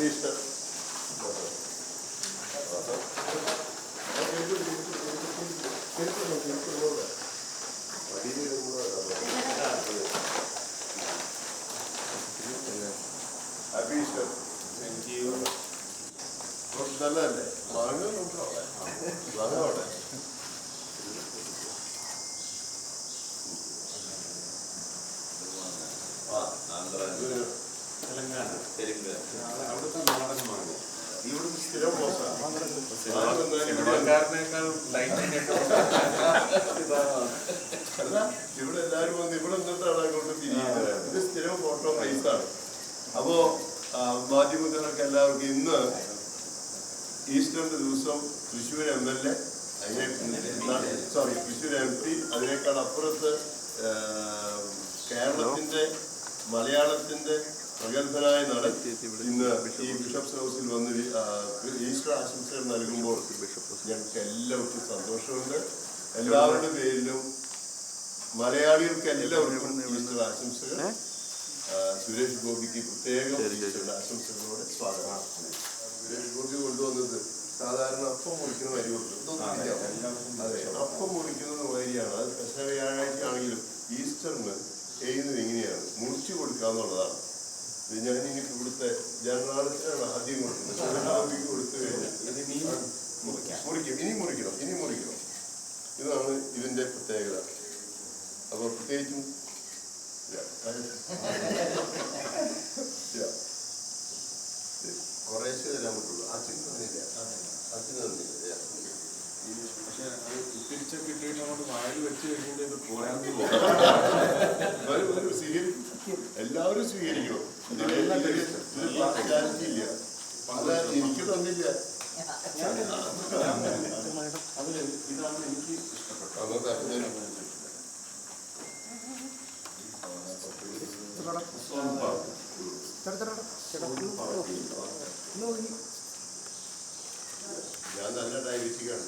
Easter കുറച്ച് നല്ലതല്ലേ വാങ്ങ നമുക്ക് അവിടെ വാങ്ങാം അവിടെ സിനിമക്കാരനേക്കാൾ ഇവിടെ എല്ലാവരും വന്ന് ഇവിടെ നിന്നിട്ടാണ് അങ്ങോട്ട് തിരിയുന്നത് ഇത് സ്ഥിരം ഫോട്ടോ ആണ്. അപ്പോ മാധ്യമക്കാരൊക്കെ എല്ലാവർക്കും ഇന്ന് ഈസ്റ്ററിന്റെ ദിവസം തൃശ്ശൂർ എം എൽ എ അതിനെ സോറി തൃശ്ശൂർ എം പി അതിനേക്കാൾ അപ്പുറത്ത് കേരളത്തിന്റെ മലയാളത്തിന്റെ പ്രഗത്ഭനായ നടൻ ഇന്ന് ഈ ബിഷപ്സ് ഹൗസിൽ വന്ന് ആശംസകൾ നൽകുമ്പോൾ ഞങ്ങൾക്ക് എല്ലാവർക്കും സന്തോഷമുണ്ട്. എല്ലാവരുടെ പേരിലും മലയാളികൾക്ക് എല്ലാവർക്കും ഈസ്റ്റർ ആശംസകൾ. സുരേഷ് ഗോപിക്ക് പ്രത്യേകം ഈസ്റ്റർ ആശംസകളോടെ സ്വാഗതം. സുരേഷ് ഗോപി കൊണ്ടുവന്നത് സാധാരണ അപ്പം മുറിക്കുന്ന വരി കൊടുത്തു ഇതൊന്നും അതെ അപ്പം മുറിക്കുന്നത് വരിയാണ്. അത് പെസഹ വ്യാഴാഴ്ച ആണെങ്കിലും ഈസ്റ്ററിന് ചെയ്യുന്നത് ഇങ്ങനെയാണ്. മുറിച്ചു കൊടുക്കുക എന്നുള്ളതാണ് ഞാൻ ഇനി ഇവിടുത്തെ ജനറാളത്തിനാണ് ആദ്യം കൊടുക്കുന്നത്. കൊടുത്തു കഴിഞ്ഞാൽ മുറിക്കും. ഇനി മുറിക്കണം. ഇനി മുറിക്കണം. ഇതാണ് ഇതിന്റെ പ്രത്യേകത. അപ്പൊ പ്രത്യേകിച്ചും കുറേശ്ശെ തരാൻ പറ്റുള്ളൂ. അച്ഛൻ തന്നില്ല. അച്ഛൻ തന്നില്ല. പക്ഷെ അത് തിരിച്ചൊക്കെ കിട്ടിയിട്ട് അങ്ങോട്ട് വായിൽ വെച്ച് കഴിഞ്ഞിട്ട് ഇത് പോരാന്ന് വരൂ, വരൂ, സ്വീകരിക്കും. എല്ലാവരും സ്വീകരിക്കണം അത് എനിക്ക് തന്നില്ല അതിൽ ഇതാണ് എനിക്ക് ഇഷ്ടപ്പെട്ടത് ഞാൻ നല്ല ഡയബറ്റിക് ആണ്